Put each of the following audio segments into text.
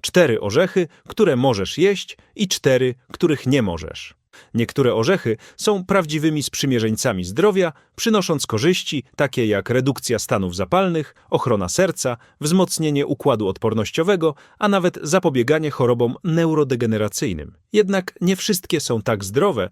Cztery orzechy, które możesz jeść i cztery, których nie możesz. Niektóre orzechy są prawdziwymi sprzymierzeńcami zdrowia, przynosząc korzyści takie jak redukcja stanów zapalnych, ochrona serca, wzmocnienie układu odpornościowego, a nawet zapobieganie chorobom neurodegeneracyjnym. Jednak nie wszystkie są tak zdrowe,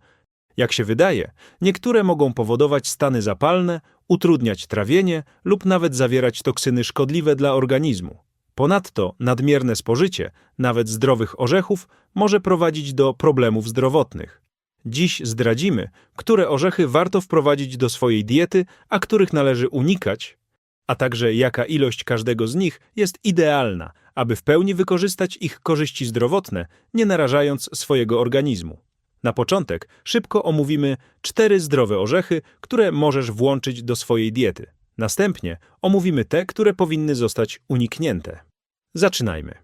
jak się wydaje. Niektóre mogą powodować stany zapalne, utrudniać trawienie lub nawet zawierać toksyny szkodliwe dla organizmu. Ponadto nadmierne spożycie, nawet zdrowych orzechów, może prowadzić do problemów zdrowotnych. Dziś zdradzimy, które orzechy warto wprowadzić do swojej diety, a których należy unikać, a także jaka ilość każdego z nich jest idealna, aby w pełni wykorzystać ich korzyści zdrowotne, nie narażając swojego organizmu. Na początek szybko omówimy cztery zdrowe orzechy, które możesz włączyć do swojej diety. Następnie omówimy te, które powinny zostać uniknięte. Zaczynajmy.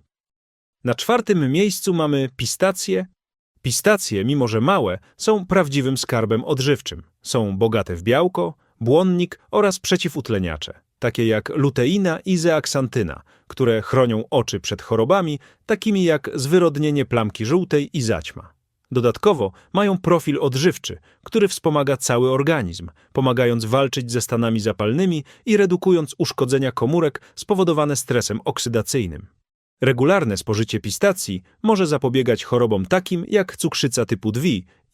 Na czwartym miejscu mamy pistacje. Pistacje, mimo że małe, są prawdziwym skarbem odżywczym. Są bogate w białko, błonnik oraz przeciwutleniacze, takie jak luteina i zeaksantyna, które chronią oczy przed chorobami, takimi jak zwyrodnienie plamki żółtej i zaćma. Dodatkowo mają profil odżywczy, który wspomaga cały organizm, pomagając walczyć ze stanami zapalnymi i redukując uszkodzenia komórek spowodowane stresem oksydacyjnym. Regularne spożycie pistacji może zapobiegać chorobom takim jak cukrzyca typu 2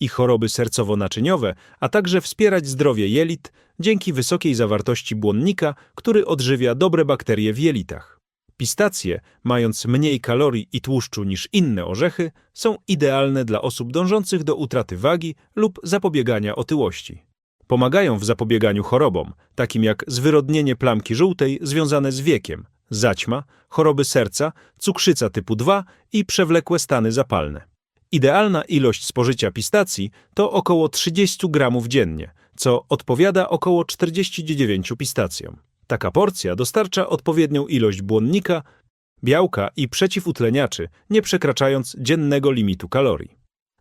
i choroby sercowo-naczyniowe, a także wspierać zdrowie jelit dzięki wysokiej zawartości błonnika, który odżywia dobre bakterie w jelitach. Pistacje, mając mniej kalorii i tłuszczu niż inne orzechy, są idealne dla osób dążących do utraty wagi lub zapobiegania otyłości. Pomagają w zapobieganiu chorobom, takim jak zwyrodnienie plamki żółtej związane z wiekiem, zaćma, choroby serca, cukrzyca typu 2 i przewlekłe stany zapalne. Idealna ilość spożycia pistacji to około 30 gramów dziennie, co odpowiada około 49 pistacjom. Taka porcja dostarcza odpowiednią ilość błonnika, białka i przeciwutleniaczy, nie przekraczając dziennego limitu kalorii.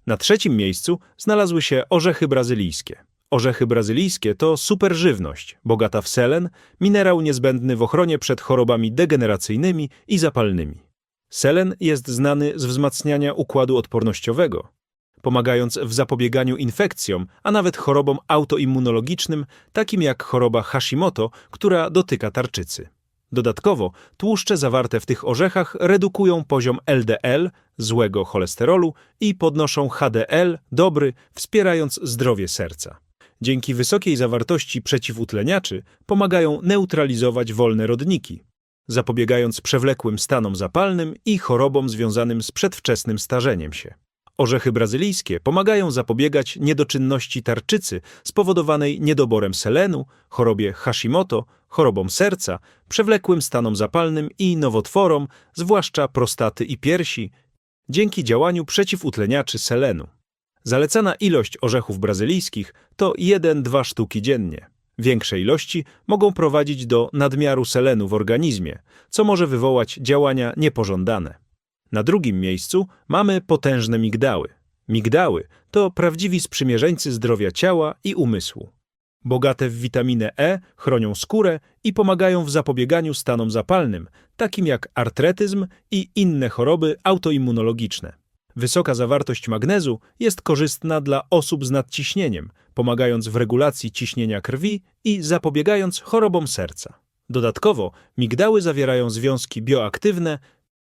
Na trzecim miejscu znalazły się orzechy brazylijskie. Orzechy brazylijskie to superżywność, bogata w selen, minerał niezbędny w ochronie przed chorobami degeneracyjnymi i zapalnymi. Selen jest znany z wzmacniania układu odpornościowego, pomagając w zapobieganiu infekcjom, a nawet chorobom autoimmunologicznym, takim jak choroba Hashimoto, która dotyka tarczycy. Dodatkowo tłuszcze zawarte w tych orzechach redukują poziom LDL, złego cholesterolu i podnoszą HDL, dobry, wspierając zdrowie serca. Dzięki wysokiej zawartości przeciwutleniaczy pomagają neutralizować wolne rodniki, zapobiegając przewlekłym stanom zapalnym i chorobom związanym z przedwczesnym starzeniem się. Orzechy brazylijskie pomagają zapobiegać niedoczynności tarczycy spowodowanej niedoborem selenu, chorobie Hashimoto, chorobom serca, przewlekłym stanom zapalnym i nowotworom, zwłaszcza prostaty i piersi, dzięki działaniu przeciwutleniaczy selenu. Zalecana ilość orzechów brazylijskich to 1-2 sztuki dziennie. Większe ilości mogą prowadzić do nadmiaru selenu w organizmie, co może wywołać działania niepożądane. Na drugim miejscu mamy potężne migdały. Migdały to prawdziwi sprzymierzeńcy zdrowia ciała i umysłu. Bogate w witaminę E chronią skórę i pomagają w zapobieganiu stanom zapalnym, takim jak artretyzm i inne choroby autoimmunologiczne. Wysoka zawartość magnezu jest korzystna dla osób z nadciśnieniem, pomagając w regulacji ciśnienia krwi i zapobiegając chorobom serca. Dodatkowo migdały zawierają związki bioaktywne,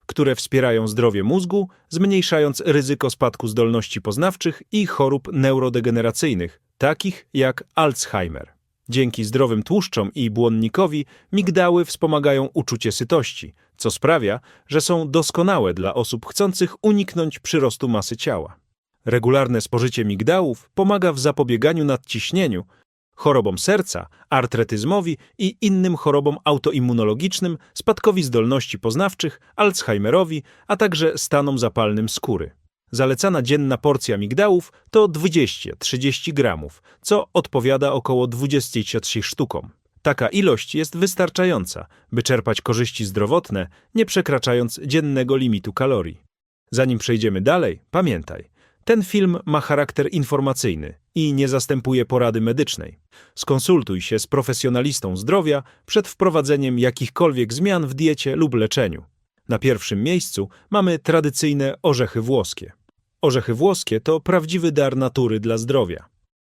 które wspierają zdrowie mózgu, zmniejszając ryzyko spadku zdolności poznawczych i chorób neurodegeneracyjnych, takich jak Alzheimer. Dzięki zdrowym tłuszczom i błonnikowi migdały wspomagają uczucie sytości, co sprawia, że są doskonałe dla osób chcących uniknąć przyrostu masy ciała. Regularne spożycie migdałów pomaga w zapobieganiu nadciśnieniu, chorobom serca, artretyzmowi i innym chorobom autoimmunologicznym, spadkowi zdolności poznawczych, Alzheimerowi, a także stanom zapalnym skóry. Zalecana dzienna porcja migdałów to 20-30 gramów, co odpowiada około 23 sztukom. Taka ilość jest wystarczająca, by czerpać korzyści zdrowotne, nie przekraczając dziennego limitu kalorii. Zanim przejdziemy dalej, pamiętaj, ten film ma charakter informacyjny i nie zastępuje porady medycznej. Skonsultuj się z profesjonalistą zdrowia przed wprowadzeniem jakichkolwiek zmian w diecie lub leczeniu. Na pierwszym miejscu mamy tradycyjne orzechy włoskie. Orzechy włoskie to prawdziwy dar natury dla zdrowia.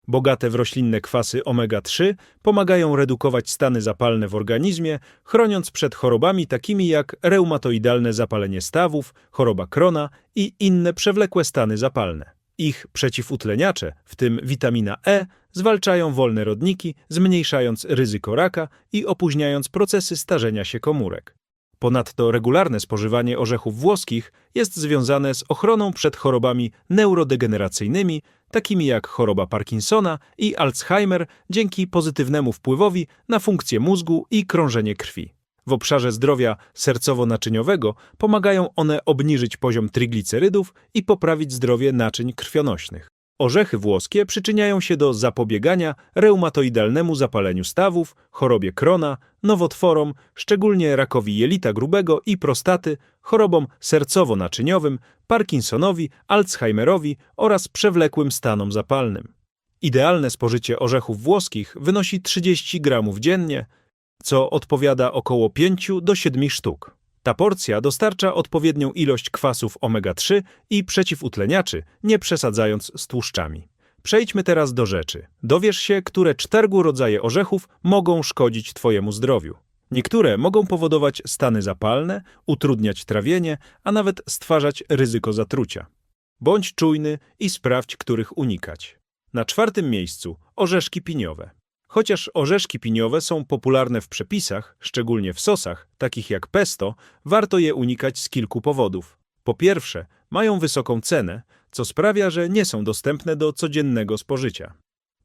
Bogate w roślinne kwasy omega-3 pomagają redukować stany zapalne w organizmie, chroniąc przed chorobami takimi jak reumatoidalne zapalenie stawów, choroba Krona i inne przewlekłe stany zapalne. Ich przeciwutleniacze, w tym witamina E, zwalczają wolne rodniki, zmniejszając ryzyko raka i opóźniając procesy starzenia się komórek. Ponadto regularne spożywanie orzechów włoskich jest związane z ochroną przed chorobami neurodegeneracyjnymi, takimi jak choroba Parkinsona i Alzheimer, dzięki pozytywnemu wpływowi na funkcję mózgu i krążenie krwi. W obszarze zdrowia sercowo-naczyniowego pomagają one obniżyć poziom triglicerydów i poprawić zdrowie naczyń krwionośnych. Orzechy włoskie przyczyniają się do zapobiegania reumatoidalnemu zapaleniu stawów, chorobie Krona, nowotworom, szczególnie rakowi jelita grubego i prostaty, chorobom sercowo-naczyniowym, Parkinsonowi, Alzheimerowi oraz przewlekłym stanom zapalnym. Idealne spożycie orzechów włoskich wynosi 30 gramów dziennie, co odpowiada około 5 do 7 sztuk. Ta porcja dostarcza odpowiednią ilość kwasów omega-3 i przeciwutleniaczy, nie przesadzając z tłuszczami. Przejdźmy teraz do rzeczy. Dowiesz się, które cztergu rodzaje orzechów mogą szkodzić Twojemu zdrowiu. Niektóre mogą powodować stany zapalne, utrudniać trawienie, a nawet stwarzać ryzyko zatrucia. Bądź czujny i sprawdź, których unikać. Na czwartym miejscu orzeszki piniowe. Chociaż orzeszki piniowe są popularne w przepisach, szczególnie w sosach, takich jak pesto, warto je unikać z kilku powodów. Po pierwsze, mają wysoką cenę, co sprawia, że nie są dostępne do codziennego spożycia.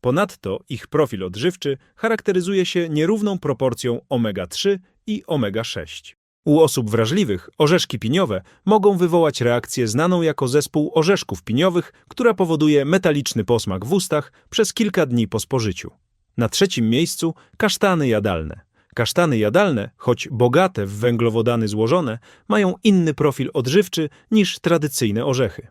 Ponadto ich profil odżywczy charakteryzuje się nierówną proporcją omega-3 i omega-6. U osób wrażliwych orzeszki piniowe mogą wywołać reakcję znaną jako zespół orzeszków piniowych, która powoduje metaliczny posmak w ustach przez kilka dni po spożyciu. Na trzecim miejscu kasztany jadalne. Kasztany jadalne, choć bogate w węglowodany złożone, mają inny profil odżywczy niż tradycyjne orzechy.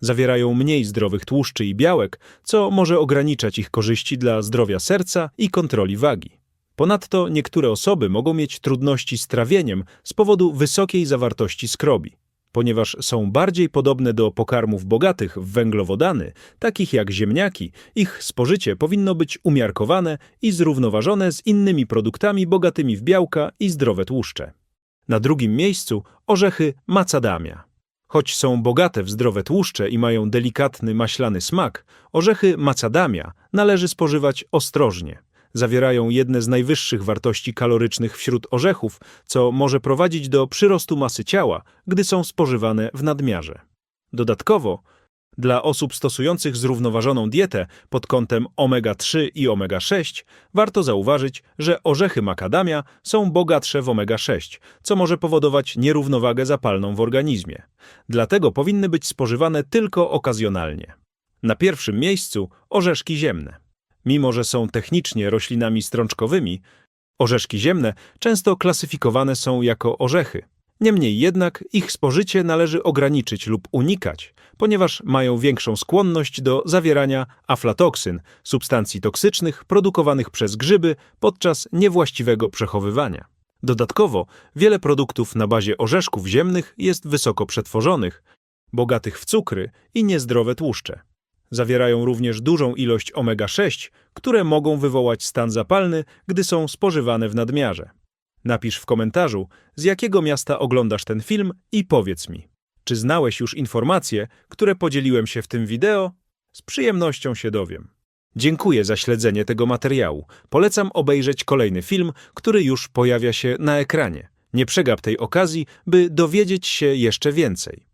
Zawierają mniej zdrowych tłuszczy i białek, co może ograniczać ich korzyści dla zdrowia serca i kontroli wagi. Ponadto niektóre osoby mogą mieć trudności z trawieniem z powodu wysokiej zawartości skrobi. Ponieważ są bardziej podobne do pokarmów bogatych w węglowodany, takich jak ziemniaki, ich spożycie powinno być umiarkowane i zrównoważone z innymi produktami bogatymi w białka i zdrowe tłuszcze. Na drugim miejscu orzechy macadamia. Choć są bogate w zdrowe tłuszcze i mają delikatny maślany smak, orzechy macadamia należy spożywać ostrożnie. Zawierają jedne z najwyższych wartości kalorycznych wśród orzechów, co może prowadzić do przyrostu masy ciała, gdy są spożywane w nadmiarze. Dodatkowo, dla osób stosujących zrównoważoną dietę pod kątem omega-3 i omega-6 warto zauważyć, że orzechy makadamia są bogatsze w omega-6, co może powodować nierównowagę zapalną w organizmie. Dlatego powinny być spożywane tylko okazjonalnie. Na pierwszym miejscu orzeszki ziemne. Mimo, że są technicznie roślinami strączkowymi, orzeszki ziemne często klasyfikowane są jako orzechy. Niemniej jednak ich spożycie należy ograniczyć lub unikać, ponieważ mają większą skłonność do zawierania aflatoksyn, substancji toksycznych produkowanych przez grzyby podczas niewłaściwego przechowywania. Dodatkowo wiele produktów na bazie orzeszków ziemnych jest wysoko przetworzonych, bogatych w cukry i niezdrowe tłuszcze. Zawierają również dużą ilość omega-6, które mogą wywołać stan zapalny, gdy są spożywane w nadmiarze. Napisz w komentarzu, z jakiego miasta oglądasz ten film i powiedz mi, czy znałeś już informacje, które podzieliłem się w tym wideo? Z przyjemnością się dowiem. Dziękuję za śledzenie tego materiału. Polecam obejrzeć kolejny film, który już pojawia się na ekranie. Nie przegap tej okazji, by dowiedzieć się jeszcze więcej.